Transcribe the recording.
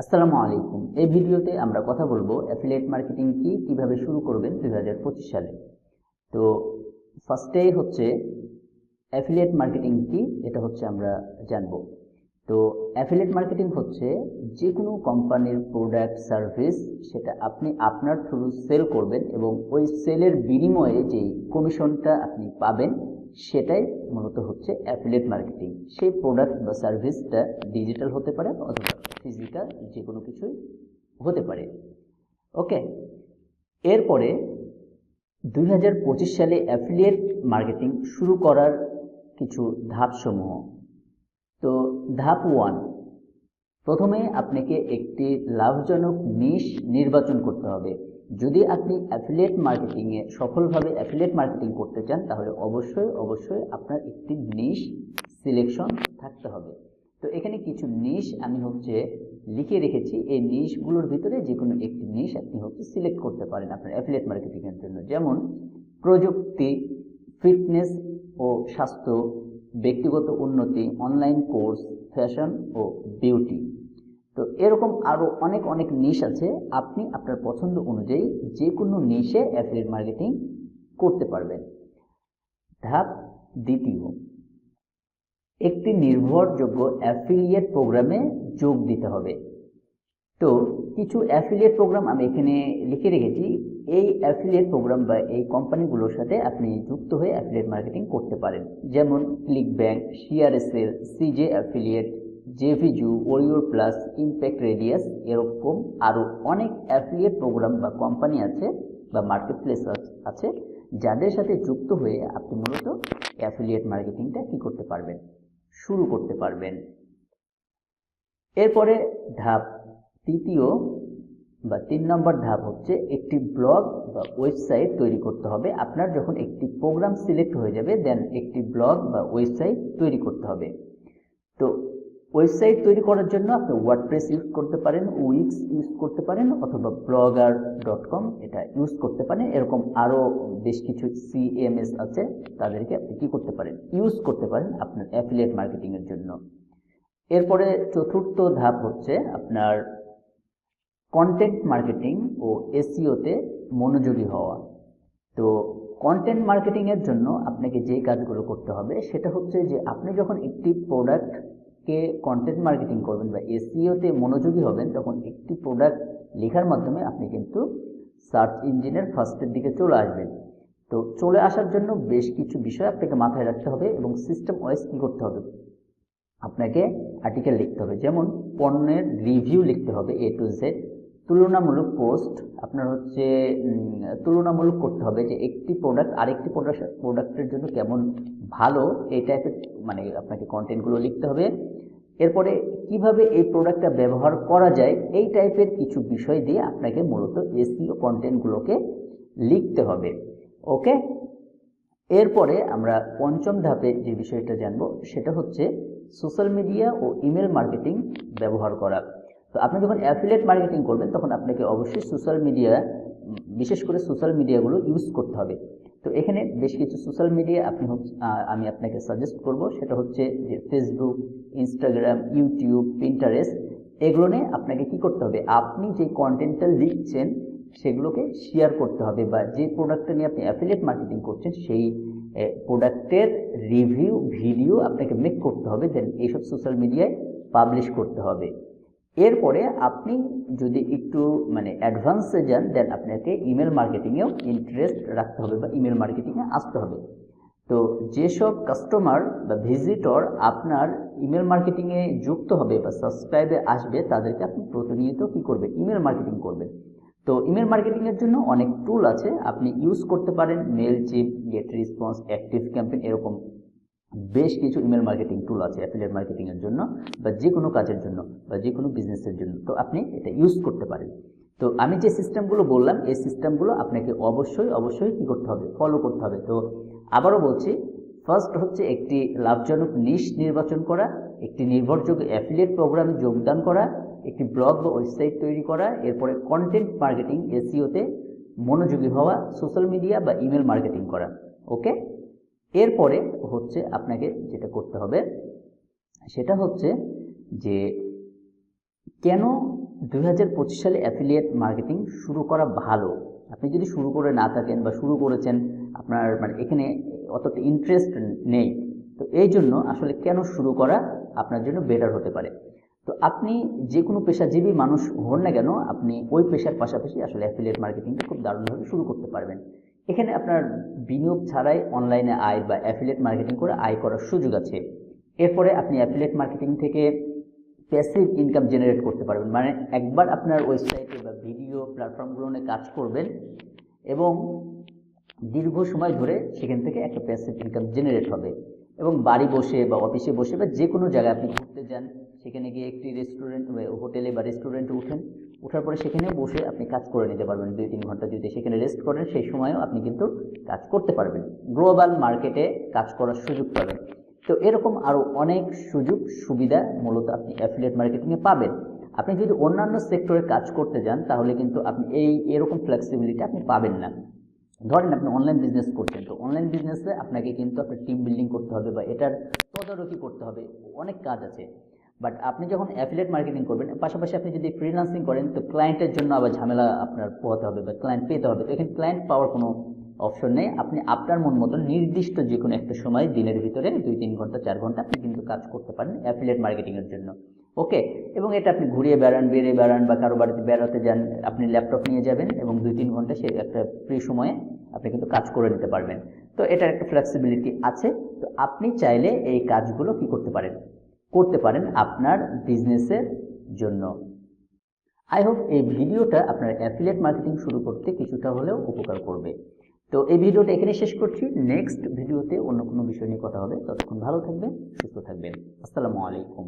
আসসালামু আলাইকুম। এই ভিডিওতে আমরা কথা বলব অ্যাফিলিয়েট মার্কেটিং কি, কীভাবে শুরু করবেন দু হাজার পঁচিশ সালে। তো ফার্স্টেই হচ্ছে অ্যাফিলিয়েট মার্কেটিং কি, এটা হচ্ছে আমরা জানব। তো অ্যাফিলিয়েট মার্কেটিং হচ্ছে যে কোনো কোম্পানির প্রোডাক্ট সার্ভিস সেটা আপনি আপনার থ্রু সেল করবেন এবং ওই সেলের বিনিময়ে যে কমিশনটা আপনি পাবেন সেটাই মূলত হচ্ছে অ্যাফিলিয়েট মার্কেটিং সেই প্রোডাক্ট বা সার্ভিসটা ডিজিটাল হতে পারে অথবা ফিজিক্যাল যে কোনো কিছুই হতে পারে। ওকে এরপরে দুই হাজার পঁচিশ সালে অ্যাফিলিয়েট মার্কেটিং শুরু করার কিছু ধাপসমূহ। তো ধাপ ওয়ান প্রথমে আপনাকে একটি লাভজনক নিশ নির্বাচন করতে হবে। যদি আপনি অ্যাফিলিয়েট মার্কেটিংয়ে সফলভাবে অ্যাফিলিয়েট মার্কেটিং করতে চান, তাহলে অবশ্যই অবশ্যই আপনার একটি নিশ সিলেকশন থাকতে হবে। তো এখানে কিছু নিশ আমি হচ্ছে লিখে রেখেছি। এই নিশগুলোর ভিতরে যে কোনো একটি নিশ আপনি হচ্ছে সিলেক্ট করতে পারেন আপনার অ্যাফিলিয়েট মার্কেটিংয়ের জন্য। যেমন প্রযুক্তি ফিটনেস ও স্বাস্থ্য, ব্যক্তিগত উন্নতি অনলাইন কোর্স ফ্যাশন ও বিউটি তো এরকম আরও অনেক অনেক নিশ আছে। আপনি আপনার পছন্দ অনুযায়ী যে কোনো নিশে অ্যাফিলিয়েট মার্কেটিং করতে পারবেন। ধাপ দ্বিতীয়, একটি নির্ভরযোগ্য অ্যাফিলিয়েট প্রোগ্রামে যোগ দিতে হবে। তো কিছু অ্যাফিলিয়েট প্রোগ্রাম আমি এখানে লিখে রেখেছি। এই অ্যাফিলিয়েট প্রোগ্রাম বা এই কোম্পানিগুলোর সাথে আপনি যুক্ত হয়ে অ্যাফিলিয়েট মার্কেটিং করতে পারেন। যেমন ক্লিক ব্যাংক সিআরএসএল সিজে অ্যাফিলিয়েট জেভিজু ওরিওর প্লাস ইম্প্যাক্ট রেডিয়াস এরকম আরও অনেক অ্যাফিলিয়েট প্রোগ্রাম বা কোম্পানি আছে বা মার্কেট প্লেস আছে যাদের সাথে যুক্ত হয়ে আপনি মূলত অ্যাফিলিয়েট মার্কেটিংটা কী করতে পারবেন, শুরু করতে পারবেন। এরপরে ধাপ তৃতীয় বা তিন নম্বর ধাপ হচ্ছে একটি ব্লগ বা ওয়েবসাইট তৈরি করতে হবে। আপনার যখন একটি প্রোগ্রাম সিলেক্ট হয়ে যাবে, দেন একটি ব্লগ বা ওয়েবসাইট তৈরি করতে হবে। তো ওয়েবসাইট তৈরি করার জন্য আপনি ওয়ার্ডপ্রেস ইউজ করতে পারেন উইক্স ইউজ করতে পারেন অথবা ব্লগার ডট কম এটা ইউজ করতে পারেন। এরকম আরও বেশ কিছু সিএমএস আছে, তাদেরকে আপনি কী করতে পারেন? ইউজ করতে পারেন আপনার অ্যাফিলিয়েট মার্কেটিংয়ের জন্য। এরপরে চতুর্থ ধাপ হচ্ছে আপনার কন্টেন্ট মার্কেটিং ও এসিওতে মনোযোগী হওয়া। তো কন্টেন্ট মার্কেটিংয়ের জন্য আপনাকে যে কাজগুলো করতে হবে, সেটা হচ্ছে যে আপনি যখন একটি প্রোডাক্টকে কন্টেন্ট মার্কেটিং করবেন বা এসিওতে মনোযোগী হবেন, তখন একটি প্রোডাক্ট লেখার মাধ্যমে আপনি কিন্তু সার্চ ইঞ্জিনের ফার্স্টের দিকে চলে আসবেন। তো চলে আসার জন্য বেশ কিছু বিষয় আপনাকে মাথায় রাখতে হবে এবং সিস্টেম ওয়াইজ কী করতে হবে? আপনাকে আর্টিকেল লিখতে হবে, যেমন পণ্যের রিভিউ লিখতে হবে এ টু জেড তুলনামূলক পোস্ট আপনার হচ্ছে তুলনামূলক করতে হবে যে একটি প্রোডাক্ট আরেকটি প্রোডাক্ট প্রোডাক্টের জন্য কেমন ভালো এই টাইপের মানে আপনাকে কন্টেন্টগুলো লিখতে হবে। এরপরে কীভাবে এই প্রোডাক্টটা ব্যবহার করা যায় এই টাইপের কিছু বিষয় দিয়ে আপনাকে মূলত এসিও কন্টেন্টগুলোকে লিখতে হবে। ওকে এরপরে আমরা পঞ্চম ধাপে যে বিষয়টা জানব সেটা হচ্ছে সোশ্যাল মিডিয়া ও ইমেল মার্কেটিং ব্যবহার করা। তো আপনি যখন অ্যাফিলিয়েট মার্কেটিং করবেন, তখন আপনাকে অবশ্যই সোশ্যাল মিডিয়া বিশেষ করে সোশ্যাল মিডিয়াগুলো ইউজ করতে হবে। তো এখানে বেশ কিছু সোশ্যাল মিডিয়া আপনি আমি আপনাকে সাজেস্ট করব। সেটা হচ্ছে যে ফেসবুক ইনস্টাগ্রাম ইউটিউব পিন্টারেস্ট এগুলো নিয়ে আপনাকে কি করতে হবে? আপনি যে কন্টেন্টটা লিখছেন, সেগুলোকে শেয়ার করতে হবে বা যে প্রোডাক্টটা নিয়ে আপনি অ্যাফিলিয়েট মার্কেটিং করছেন, সেই প্রোডাক্টের রিভিউ ভিডিও আপনাকে মেক করতে হবে দেন এইসব সোশ্যাল মিডিয়ায় পাবলিশ করতে হবে। এরপরে আপনি যদি একটু মানে অ্যাডভান্সে যান দেন আপনাকে ইমেল মার্কেটিংয়েও ইন্টারেস্ট রাখতে হবে বা ইমেল মার্কেটিংয়ে আসতে হবে। তো যেসব কাস্টমার বা ভিজিটর আপনার ইমেল মার্কেটিংয়ে যুক্ত হবে বা সাবস্ক্রাইবে আসবে, তাদেরকে আপনি প্রতিনিয়ত কী করবেন? ইমেল মার্কেটিং করবেন। তো ইমেল মার্কেটিংয়ের জন্য অনেক টুল আছে। আপনি ইউজ করতে পারেন। Mailchimp GetResponse ActiveCampaign এরকম। বেশ কিছু ইমেল মার্কেটিং টুল আছে অ্যাফিলিয়েট মার্কেটিংয়ের জন্য বা যে কোনো কাজের জন্য বা যে কোনো বিজনেসের জন্য। তো আপনি এটা ইউজ করতে পারেন। তো আমি যে সিস্টেমগুলো বললাম, এই সিস্টেমগুলো আপনাকে অবশ্যই অবশ্যই কী করতে হবে? ফলো করতে হবে। তো আবারও বলছি ফার্স্ট হচ্ছে একটি লাভজনক নিশ নির্বাচন করা, একটি নির্ভরযোগ্য অ্যাফিলিয়েট প্রোগ্রামে যোগদান করা, একটি ব্লগ বা ওয়েবসাইট তৈরি করা, এরপরে কন্টেন্ট মার্কেটিং এসিওতে মনোযোগী হওয়া সোশ্যাল মিডিয়া বা ইমেল মার্কেটিং করা। ওকে এরপরে হচ্ছে আপনাকে যেটা করতে হবে, সেটা হচ্ছে যে কেন দু হাজার পঁচিশ সালে অ্যাফিলিয়েট মার্কেটিং শুরু করা ভালো? আপনি যদি শুরু করে না থাকেন বা শুরু করেছেন, আপনার মানে এখানে অতটা ইন্টারেস্ট নেই। তো এই জন্য আসলে কেন শুরু করা আপনার জন্য বেটার হতে পারে? তো আপনি যে কোনো পেশাজীবী মানুষ হন না কেন, আপনি ওই পেশার পাশাপাশি আসলে অ্যাফিলিয়েট মার্কেটিংটা খুব দারুণভাবে শুরু করতে পারবেন। এখানে আপনার বিনিয়োগ ছাড়াই অনলাইনে আয় বা অ্যাফিলিয়েট মার্কেটিং করে আয় করার সুযোগ আছে। এরপরে আপনি অ্যাফিলিয়েট মার্কেটিং থেকে প্যাসিভ ইনকাম জেনারেট করতে পারবেন। মানে একবার আপনার ওয়েবসাইটে বা ভিডিও প্ল্যাটফর্মগুলোতে কাজ করবেন এবং দীর্ঘ সময় ধরে সেখান থেকে একটা প্যাসিভ ইনকাম জেনারেট হবে এবং বাড়ি বসে বা অফিসে বসে বা যে কোনো জায়গায় আপনি ঘুরতে যান, সেখানে গিয়ে একটি রেস্টুরেন্ট হোটেলে বা রেস্টুরেন্টে উঠেন। ওঠার পরে সেখানে বসে আপনি কাজ করে নিতে পারবেন। দুই, তিন ঘণ্টা যদি সেখানে রেস্ট করেন, সেই সময়ও আপনি কিন্তু কাজ করতে পারবেন। গ্লোবাল মার্কেটে কাজ করার সুযোগ পাবেন। তো এরকম আরও অনেক সুযোগ, সুবিধা মূলত আপনি অ্যাফিলিয়েট মার্কেটিংয়ে পাবেন। আপনি যদি অন্যান্য সেক্টরে কাজ করতে যান, তাহলে কিন্তু আপনি এই, এরকম ফ্লেক্সিবিলিটি আপনি পাবেন না। ধরেন আপনি অনলাইন বিজনেস করছেন, তো অনলাইন বিজনেসে আপনাকে কিন্তু আপনার টিম বিল্ডিং করতে হবে বা এটার তদারকি করতে হবে। অনেক কাজ আছে। বাট আপনি যখন অ্যাফিলেট মার্কেটিং করবেন, পাশাপাশি আপনি যদি ফ্রিল্যান্সিং করেন, তো ক্লায়েন্টের জন্য আবার ঝামেলা আপনার পোহাতে হবে বা ক্লায়েন্ট পেতে হবে। তো এখানে ক্লায়েন্ট পাওয়ার কোনো অপশন নেই। আপনি আপনার মন মতন নির্দিষ্ট যে কোনো একটা সময়, দিনের ভিতরে দুই, তিন ঘণ্টা, চার ঘণ্টা আপনি কিন্তু কাজ করতে পারেন অ্যাফিলেট মার্কেটিংয়ের জন্য। ওকে এবং এটা আপনি ঘুরিয়ে বেড়ান বেরিয়ে বেড়ান বা কারও বাড়িতে বেড়াতে যান, আপনি ল্যাপটপ নিয়ে যাবেন এবং দুই, তিন ঘণ্টা সে একটা ফ্রি সময়ে আপনি কিন্তু কাজ করে নিতে পারবেন। তো এটার একটা ফ্লেক্সিবিলিটি আছে। তো আপনি চাইলে এই কাজগুলো কি করতে পারেন? করতে পারেন আপনার বিজনেসের জন্য। আই হোপ এই ভিডিওটা আপনার অ্যাফিলিয়েট মার্কেটিং শুরু করতে কিছুটা হলেও উপকার করবে। তো এই ভিডিওটা এখানে শেষ করছি। নেক্সট ভিডিওতে অন্য কোনো বিষয় নিয়ে কথা হবে। ততক্ষণ ভালো থাকবেন, সুস্থ থাকবেন। আসসালামু আলাইকুম।